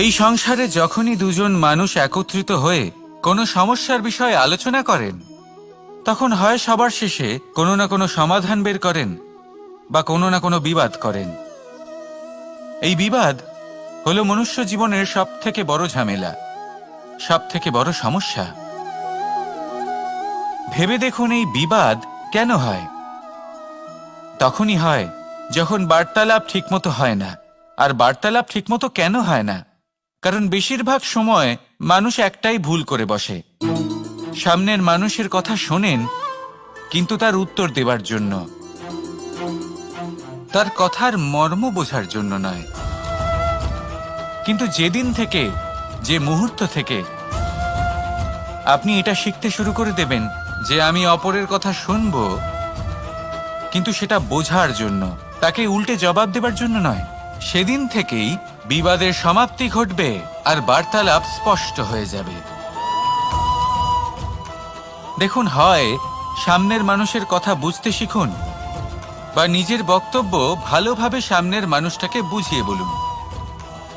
এই সংসারে যখনই দুজন মানুষ একত্রিত হয়ে কোনো সমস্যার বিষয়ে আলোচনা করেন, তখন হয় সবার শেষে কোনো না কোনো সমাধান বের করেন বা কোনো না কোনো বিবাদ করেন। এই বিবাদ হল মনুষ্য জীবনের সব থেকে বড় ঝামেলা সব থেকে বড় সমস্যা। ভেবে দেখুন এই বিবাদ কেন হয়? তখনই হয় যখন বার্তালাপ ঠিকমতো হয় না, আর বার্তালাপ ঠিকমতো কেন হয় না? কারণ বেশিরভাগ সময় মানুষ একটাই ভুল করে বসে। সামনের মানুষের কথা শোনেন, কিন্তু তার উত্তর দেবার জন্য। তার কথার মর্ম বোঝার জন্য নয়। কিন্তু যেদিন থেকে, যে মুহূর্ত থেকে আপনি এটা শিখতে শুরু করে দেবেন যে আমি অপরের কথা শুনব, কিন্তু সেটা বোঝার জন্য, তাকে উল্টে জবাব দেবার জন্য নয়। সেদিন থেকেই বিবাদের সমাপ্তি ঘটবে আর বার্তালাপ স্পষ্ট হয়ে যাবে। দেখুন, হয় সামনের মানুষের কথা বুঝতে শিখুন বা নিজের বক্তব্য ভালোভাবে সামনের মানুষটাকে বুঝিয়ে বলুন।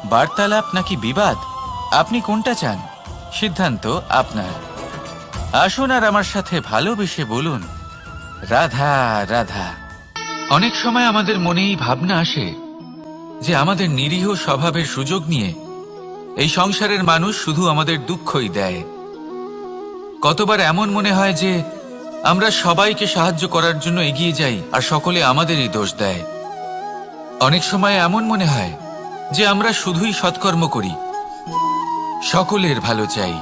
বার্তালাপ নাকি বিবাদ? আপনি কোনটা চান? সিদ্ধান্ত আপনার। আসুন আর আমার সাথে ভালোবেসে বলুন, রাধা রাধা। অনেক সময় আমাদের মনেই ভাবনা আসে যে আমাদের নিরীহ স্বভাবের সুযোগ নিয়ে এই সংসারের মানুষ শুধু আমাদের দুঃখই দেয়। কতবার এমন মনে হয় যে আমরা সবাইকে সাহায্য করার জন্য এগিয়ে যাই আর সকলে আমাদেরই দোষ দেয়। অনেক সময় এমন মনে হয় যে আমরা শুধুই সৎকর্ম করি, সকলের ভালো চাই।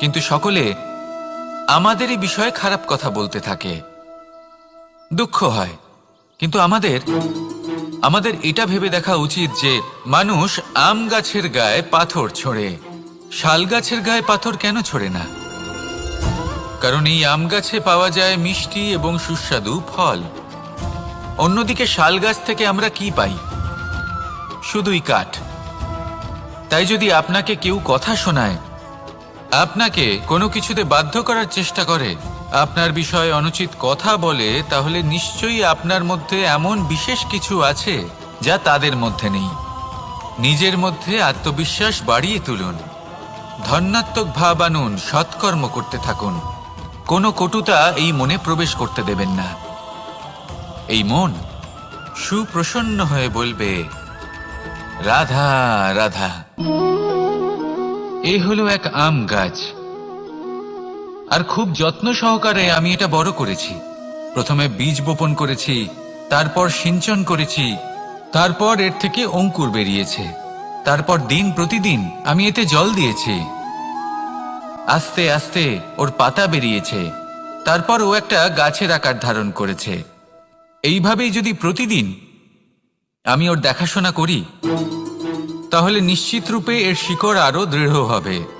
কিন্তু সকলে আমাদেরই বিষয়ে খারাপ কথা বলতে থাকে। দুঃখ হয়, কিন্তু আমাদের আমাদের এটা ভেবে দেখা উচিত যে মানুষ আম গাছের গায়ে পাথর ছোড়ে। শাল গাছের গায়ে পাথর কেন ছোড়ে না? কারণ এই আম গাছে পাওয়া যায় মিষ্টি এবং সুস্বাদু ফল। অন্যদিকে শাল গাছ থেকে আমরা কি পাই? শুধুই কাঠ। তাই যদি আপনাকে কেউ কথা শোনায়, আপনাকে কোনো কিছুতে বাধ্য করার চেষ্টা করে আপনার বিষয়ে অনুচিত কথা বলে, তাহলে নিশ্চয়ই আপনার মধ্যে এমন বিশেষ কিছু আছে যা তাদের মধ্যে নেই। নিজের মধ্যে আত্মবিশ্বাস বাড়িয়ে তুলুন। ধন্যাত্মক ভাব আনুন, সৎকর্ম করতে থাকুন। কোনো কটুতা এই মনে প্রবেশ করতে দেবেন না। এই মন সুপ্রসন্ন হয়ে বলবে, রাধা রাধা। এ হলো এক আম গাছ। আর খুব যত্ন সহকারে আমি এটা বড় করেছি। প্রথমে বীজ বপন করেছি, তারপর সিঞ্চন করেছি, তারপর এর থেকে অঙ্কুর বেরিয়েছে। তারপর দিন প্রতিদিন আমি এতে জল দিয়েছি। আস্তে আস্তে ওর পাতা বেরিয়েছে। তারপর ও একটা গাছের আকার ধারণ করেছে। এইভাবেই যদি প্রতিদিন আমি ওর দেখাশোনা করি, তাহলে নিশ্চিত রূপে এর শিকড় আরও দৃঢ় হবে।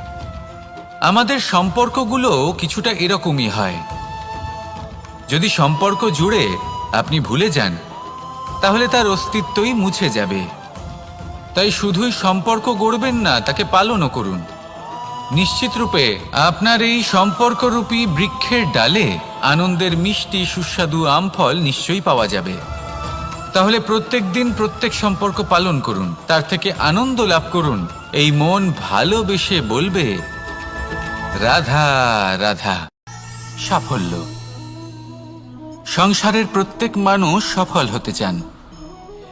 আমাদের সম্পর্কগুলো কিছুটা এরকমই হয়। যদি সম্পর্ক জুড়ে আপনি ভুলে যান, তাহলে তার অস্তিত্বই মুছে যাবে। তাই শুধুই সম্পর্ক গড়বেন না, তাকে পালনও করুন। নিশ্চিত রূপে আপনার এই সম্পর্করূপী বৃক্ষের ডালে আনন্দের মিষ্টি, সুস্বাদু আম ফল নিশ্চয়ই পাওয়া যাবে। তাহলে প্রত্যেক দিন প্রত্যেক সম্পর্ক পালন করুন। তার থেকে আনন্দ লাভ করুন। এই মন ভালোবেসে বলবে রাধা রাধা। সাফল্য। সংসারের প্রত্যেক মানুষ সফল হতে চান।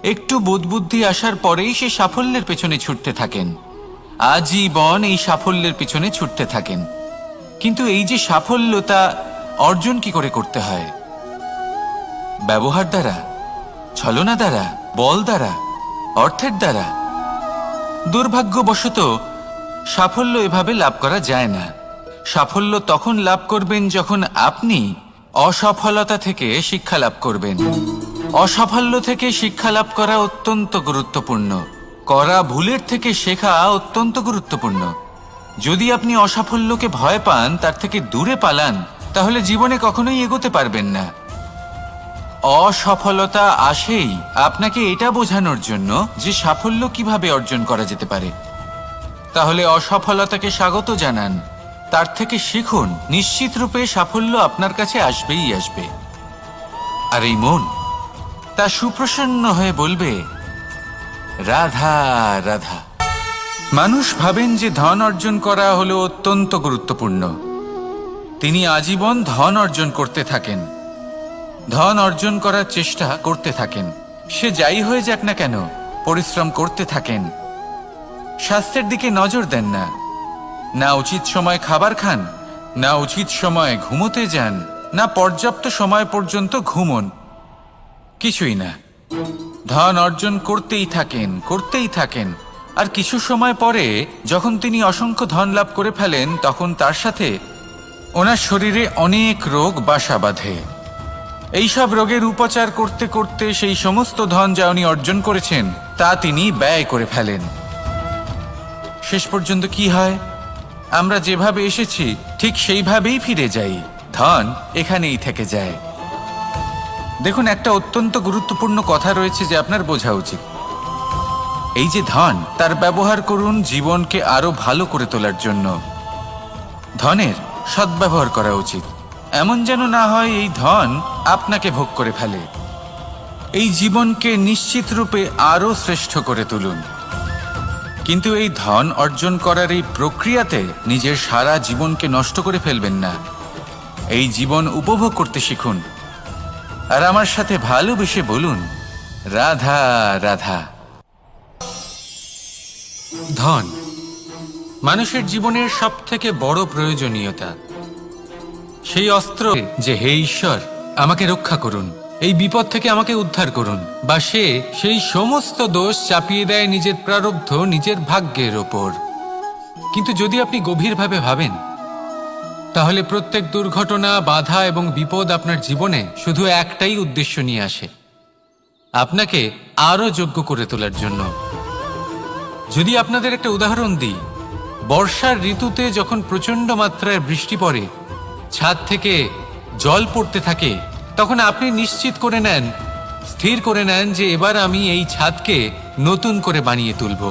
একটু বোধবুদ্ধি আসার পরেই সে সাফল্যের পেছনে ছুটতে থাকেন। আজীবন এই সাফল্যের পেছনে ছুটতে থাকেন। কিন্তু এই যে সাফল্য, তা অর্জন কি করে করতে হয়? ব্যবহার দ্বারা, ছলনা দ্বারা, বল দ্বারা, অর্থের দ্বারা। দুর্ভাগ্যবশত সাফল্য এভাবে লাভ করা যায় না। সাফল্য তখন লাভ করবেন যখন আপনি অসফলতা থেকে শিক্ষা লাভ করবেন। অসাফল্য থেকে শিক্ষা লাভ করা অত্যন্ত গুরুত্বপূর্ণ। করা ভুলের থেকে শেখা অত্যন্ত গুরুত্বপূর্ণ। যদি আপনি অসাফল্যকে ভয় পান, তার থেকে দূরে পালান, তাহলে জীবনে কখনোই এগোতে পারবেন না। অসফলতা আসেই আপনাকে এটা বোঝানোর জন্য যে সাফল্য কীভাবে অর্জন করা যেতে পারে। তাহলে অসফলতাকে স্বাগত জানান। তার থেকে শিখুন, নিশ্চিত রূপে সাফল্য আপনার কাছে আসবেই আসবে। আর এই মন, তা সুপ্রসন্ন হয়ে বলবে, রাধা রাধা। মানুষ ভাবেন যে ধন অর্জন করা হলো অত্যন্ত গুরুত্বপূর্ণ। তিনি আজীবন ধন অর্জন করতে থাকেন। ধন অর্জন করার চেষ্টা করতে থাকেন। সে যাই হয়ে যাক না কেন, পরিশ্রম করতে থাকেন। স্বাস্থ্যের দিকে নজর দেন না। না উচিত সময় খাবার খান, না উচিত সময় ঘুমোতে যান, না পর্যাপ্ত সময় পর্যন্ত ঘুমন। কিছুই না। ধন অর্জন করতেই থাকেন করতেই থাকেন। আর কিছু সময় পরে যখন তিনি অসংখ্য ধন লাভ করে ফেলেন, তখন তার সাথে ওনার শরীরে অনেক রোগ বাসা বাঁধে। এইসব রোগের উপচার করতে করতে সেই সমস্ত ধন যা উনি অর্জন করেছেন, তা তিনি ব্যয় করে ফেলেন। শেষ পর্যন্ত কি হয়? আমরা যেভাবে এসেছি, ঠিক সেইভাবেই ফিরে যাই। ধন এখানেই থেকে যায়। দেখুন, একটা অত্যন্ত গুরুত্বপূর্ণ কথা রয়েছে যে আপনার বোঝা উচিত। এই যে ধন, তার ব্যবহার করুন জীবনকে আরও ভালো করে তোলার জন্য। ধনের সদ্ব্যবহার করা উচিত। এমন যেন না হয় এই ধন আপনাকে ভোগ করে ফেলে। এই জীবনকে নিশ্চিত রূপে আরও শ্রেষ্ঠ করে তুলুন। কিন্তু এই ধন অর্জন করার এই প্রক্রিয়াতে নিজের সারা জীবনকে নষ্ট করে ফেলবেন না। এই জীবন উপভোগ করতে শিখুন। আর আমার সাথে ভালোবেসে বলুন, রাধা রাধা। ধন, মানুষের জীবনের সব থেকে বড় প্রয়োজনীয়তা। সেই অস্ত্র যে, হে ঈশ্বর, আমাকে রক্ষা করুন। এই বিপদ থেকে আমাকে উদ্ধার করুন। বা সে সেই সমস্ত দোষ চাপিয়ে দেয় নিজের প্রারব্ধ, নিজের ভাগ্যের ওপর। কিন্তু যদি আপনি গভীরভাবে ভাবেন, তাহলে প্রত্যেক দুর্ঘটনা, বাধা এবং বিপদ আপনার জীবনে শুধু একটাই উদ্দেশ্য নিয়ে আসে। আপনাকে আরও যোগ্য করে তোলার জন্য। যদি আপনাদের একটা উদাহরণ দিই, বর্ষার ঋতুতে যখন প্রচণ্ড মাত্রায় বৃষ্টি পড়ে, ছাদ থেকে জল পড়তে থাকে তখন আপনি নিশ্চিত করে নেন, স্থির করে নেন যে এবার আমি এই ছাদকে নতুন করে বানিয়ে তুলব,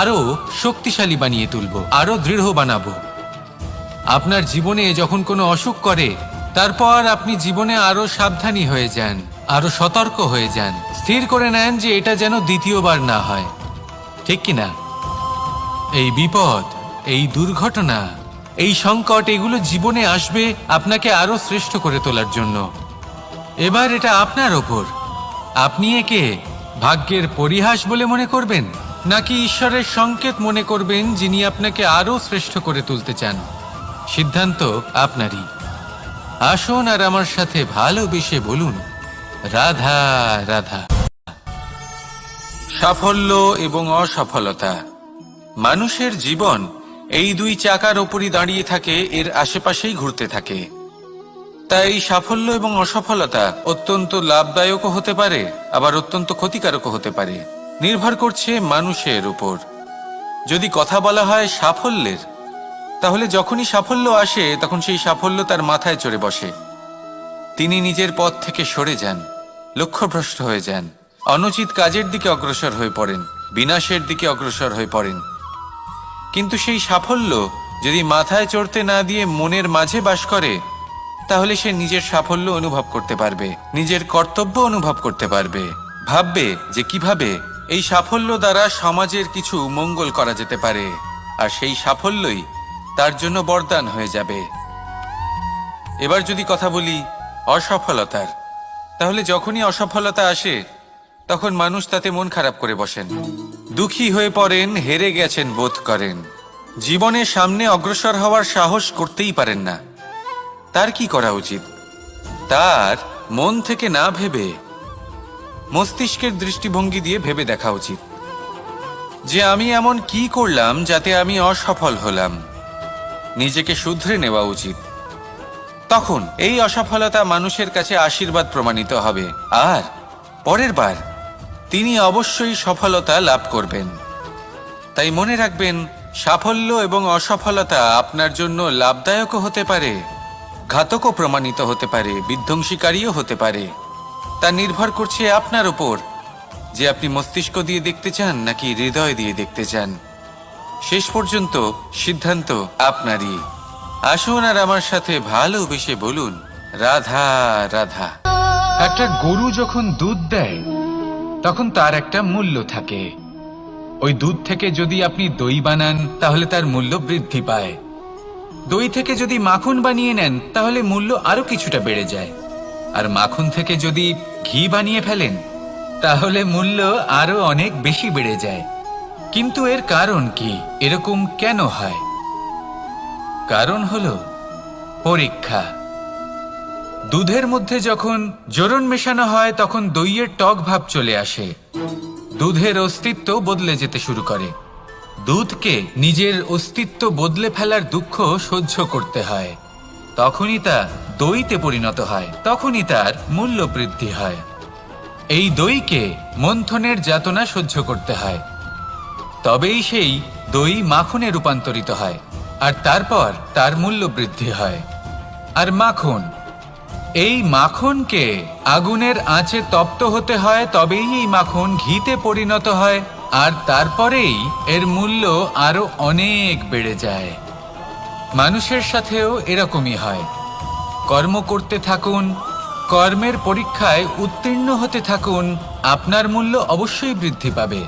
আরও শক্তিশালী বানিয়ে তুলব, আরও দৃঢ় বানাবো। আপনার জীবনে যখন কোনো অসুখ করে, তারপর আপনি জীবনে আরও সাবধানী হয়ে যান আরও সতর্ক হয়ে যান, স্থির করে নেন যে এটা যেন দ্বিতীয়বার না হয়। ঠিক কি না এই বিপদ, এই দুর্ঘটনা, এই সংকট, এগুলো জীবনে আসবে আপনাকে আরও শ্রেষ্ঠ করে তোলার জন্য। এবার এটা আপনার ওপর। আপনি একে ভাগ্যের পরিহাস বলে মনে করবেন, নাকি ঈশ্বরের সংকেত মনে করবেন যিনি আপনাকে আরও শ্রেষ্ঠ করে তুলতে চান? সিদ্ধান্ত আপনারই। আসুন আর আমার সাথে ভালোবেসে বলুন, রাধা রাধা। সাফল্য এবং অসফলতা। মানুষের জীবন এই দুই চাকার ওপরই দাঁড়িয়ে থাকে, এর আশেপাশেই ঘুরতে থাকে। তাই সাফল্য এবং অসফলতা অত্যন্ত লাভদায়কও হতে পারে, আবার অত্যন্ত ক্ষতিকারকও হতে পারে। নির্ভর করছে মানুষের উপর। যদি কথা বলা হয় সাফল্যের, তাহলে যখনই সাফল্য আসে, তখন সেই সাফল্য তার মাথায় চড়ে বসে। তিনি নিজের পথ থেকে সরে যান, লক্ষ্যভ্রষ্ট হয়ে যান, অনুচিত কাজের দিকে অগ্রসর হয়ে পড়েন, বিনাশের দিকে অগ্রসর হয়ে পড়েন। কিন্তু সেই সাফল্য যদি মাথায় চড়তে না দিয়ে মনের মাঝে বাস করে তাহলে সে নিজের সাফল্য অনুভব করতে পারবে, নিজের কর্তব্য অনুভব করতে পারবে। ভাববে যে কীভাবে এই সাফল্য দ্বারা সমাজের কিছু মঙ্গল করা যেতে পারে, আর সেই সাফল্যই তার জন্য বরদান হয়ে যাবে। এবার যদি কথা বলি অসফলতার, তাহলে যখনই অসফলতা আসে, তখন মানুষ তাতে মন খারাপ করে বসেন। দুঃখী হয়ে পড়েন, হেরে গেছেন, বোধ করেন। জীবনের সামনে অগ্রসর হওয়ার সাহস করতেই পারেন না। তার কি করা উচিত? তার মন থেকে না ভেবে মস্তিষ্কের দৃষ্টিভঙ্গি দিয়ে ভেবে দেখা উচিত। যে আমি এমন কি করলাম যাতে আমি অসফল হলাম? নিজেকে শুধরে নেওয়া উচিত। তখন এই অসফলতা মানুষের কাছে আশীর্বাদ প্রমাণিত হবে। আর পরের বার তিনি অবশ্যই সফলতা লাভ করবেন। তাই মনে রাখবেন, সাফল্য এবং অসফলতা আপনার জন্য লাভদায়কও হতে পারে। ঘাতকও প্রমাণিত হতে পারে, বিধ্বংসীকারীও হতে পারে। তা নির্ভর করছে আপনার উপর। যে আপনি মস্তিষ্ক দিয়ে দেখতে চান নাকি হৃদয় দিয়ে দেখতে চান। শেষ পর্যন্ত সিদ্ধান্ত আপনারই। আসুন আর আমার সাথে ভালোবেসে বলুন, রাধা রাধা। একটা গরু যখন দুধ দেয়, তখন তার একটা মূল্য থাকে। ওই দুধ থেকে যদি আপনি দই বানান, তাহলে তার মূল্য বৃদ্ধি পায়। দই থেকে যদি মাখন বানিয়ে নেন, তাহলে মূল্য আরও কিছুটা বেড়ে যায়। আর মাখন থেকে যদি ঘি বানিয়ে ফেলেন, তাহলে মূল্য আরও অনেক বেশি বেড়ে যায়। কিন্তু এর কারণ কি? এরকম কেন হয়? কারণ হল পরীক্ষা। দুধের মধ্যে যখন জোরন মেশানো হয়, তখন দইয়ের টক ভাব চলে আসে। দুধের অস্তিত্ব বদলে যেতে শুরু করে। দুধকে নিজের অস্তিত্ব বদলে ফেলার দুঃখ সহ্য করতে হয়। তখনই তা দইতে পরিণত হয়, তখনই তার মূল্য বৃদ্ধি হয়। এই দইকে মন্থনের যাতনা সহ্য করতে হয়। তবেই সেই দই মাখনে রূপান্তরিত হয় আর তারপর তার মূল্য বৃদ্ধি হয়। আর মাখন, এই মাখনকে আগুনের আঁচে তপ্ত হতে হয়, তবেই এই মাখন ঘিতে পরিণত হয়। আর তারপরেই এর মূল্য আরও অনেক বেড়ে যায়। মানুষের সাথেও এরকমই হয়। কর্ম করতে থাকুন, কর্মের পরীক্ষায় উত্তীর্ণ হতে থাকুন, আপনার মূল্য অবশ্যই বৃদ্ধি পাবে।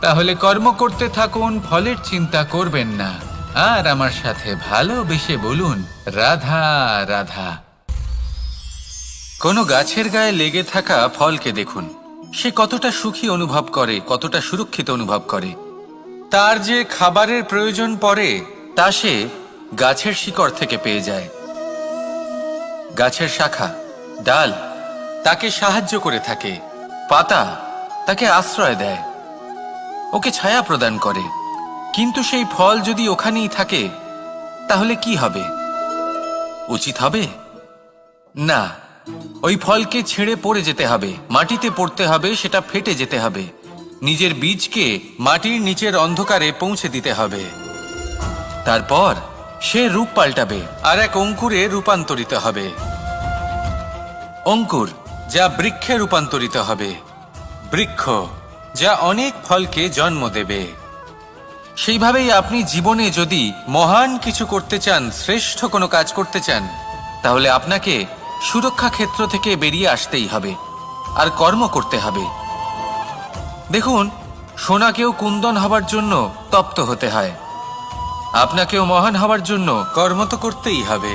তাহলে কর্ম করতে থাকুন, ফলের চিন্তা করবেন না। আর আমার সাথে ভালোবেসে বলুন, রাধা রাধা। কোনো গাছের গায়ে লেগে থাকা ফলকে দেখুন। সে কতটা সুখী অনুভব করে, কতটা সুরক্ষিত অনুভব করে। তার যে খাবারের প্রয়োজন পড়ে, তা সে গাছের শিকড় থেকে পেয়ে যায়। গাছের শাখা, ডাল, তাকে সাহায্য করে থাকে। পাতা, তাকে আশ্রয় দেয়। ওকে ছায়া প্রদান করে। কিন্তু সেই ফল যদি ওখানেই থাকে, তাহলে কি হবে? উচিত হবে? না। ওই ফলকে ছেড়ে পড়ে যেতে হবে, মাটিতে পড়তে হবে, সেটা ফেটে যেতে হবে। নিজের বীজকে মাটির নিচের অন্ধকারে পৌঁছে দিতে হবে। তারপর সে রূপ পাল্টাবে আর এক অঙ্কুরে রূপান্তরিত হবে। অঙ্কুর যা বৃক্ষে রূপান্তরিত হবে, বৃক্ষ যা অনেক ফলকে জন্ম দেবে। সেইভাবেই আপনি জীবনে যদি মহান কিছু করতে চান, শ্রেষ্ঠ কোনো কাজ করতে চান, তাহলে আপনাকে সুরক্ষা ক্ষেত্র থেকে বেরিয়ে আসতেই হবে, আর কর্ম করতে হবে। দেখুন, সোনাকেও কুন্দন হবার জন্য তপ্ত হতে হয়। আপনাকেও মহান হবার জন্য কর্ম তো করতেই হবে।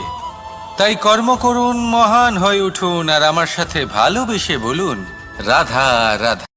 তাই কর্ম করুন, মহান হয়ে উঠুন, আর আমার সাথে ভালোবেসে বলুন, রাধা রাধা।